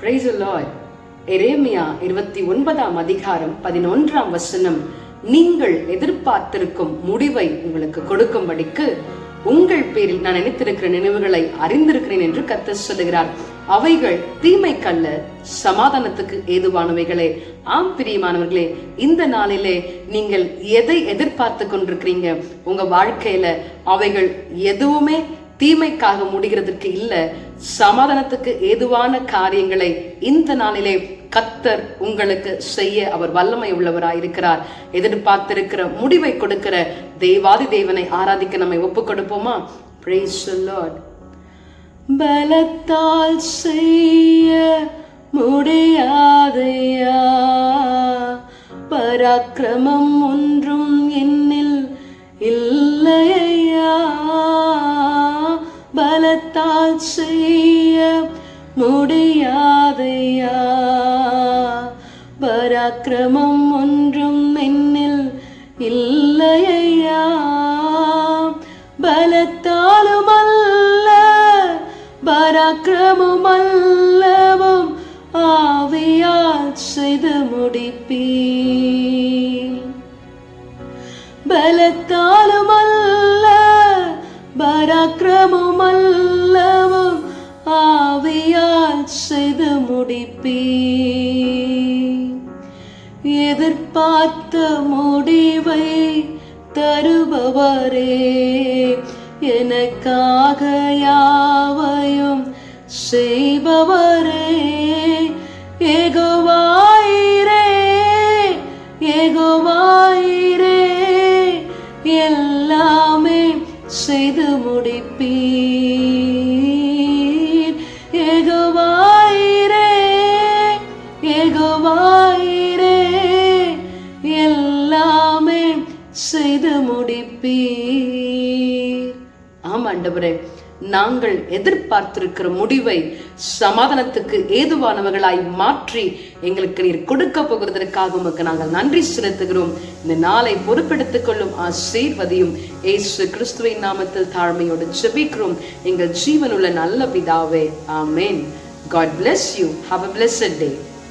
Price எரேமியா இருபத்தி ஒன்பதாம் அதிகாரம் பதினொன்றாம் வசனம். நீங்கள் எதிர்பார்த்திருக்கும் முடிவை உங்களுக்கு கொடுக்கும்படிக்கு உங்கள் பேரில் நான் நினைத்திருக்கிற நினைவுகளை அறிந்திருக்கிறேன் என்று கத்த சொல்லுகிறார். அவைகள் தீமைக்கல்ல சமாதானத்துக்கு ஏதுவானவைகளே. ஆம் பிரியமானவர்களே இந்த நாளிலே நீங்கள் எதை எதிர்பார்த்து கொண்டிருக்கிறீங்க? உங்க வாழ்க்கையில அவைகள் எதுவுமே தீமைக்காக முடிகிறதுக்கு இல்ல. சமாதானத்துக்கு ஏதுவான காரியங்களை இந்த நாளிலே கத்தர் உங்களுக்கு செய்ய அவர் வல்லமை உள்ளவராயிருக்கிறார். எதிர்பார்த்திருக்கிற முடிவை கொடுக்கிற தேவாதி தேவனை ஆராதிக்க நம்மை ஒப்பு கொடுப்போமா பலத்தால் செய்ய முடியாதையா? பராக்கிரமம் பலத்தால் செய்ய முடியாதையா? பராக்கிரமம் ஒன்றும் என்னில் இல்லையா பலத்தாலும் அல்ல பராக்கிரமம் அல்லவும் ஆவியால் செய்து முடிப்பீ பலத்தால் பராக்கிரமும் அல்லவும் ஆவியால் செய்து முடிப்பே எதிர்பார்த்த முடிவை தருபவரே எனக்காக யாவையும் செய்பவரே ஏகோவாயிரே செய்து முடிப்பீர். எகுவாயிரே ஏகோவாயிரே எல்லாமே செய்து முடிப்பீர். ஆமாண்டபுரே நாங்கள் எதிர்பார்த்திருக்கிற முடிவை சமாதானத்துக்கு ஏதுவானவர்களாய் மாற்றி எங்களுக்கு நீர் கொடுக்க போகிறதற்காக உமக்கு நாங்கள் நன்றி செலுத்துகிறோம். இந்த நாளை பொறுப்பெடுத்துக் கொள்ளும் ஆசீர்வதியும் ஏசு கிறிஸ்துவின் நாமத்தில் தாழ்மையோடு ஜெபிக்கிறோம். எங்கள் ஜீவனுள்ள நல்ல பிதாவே ஆமேன். God bless you Have a blessed day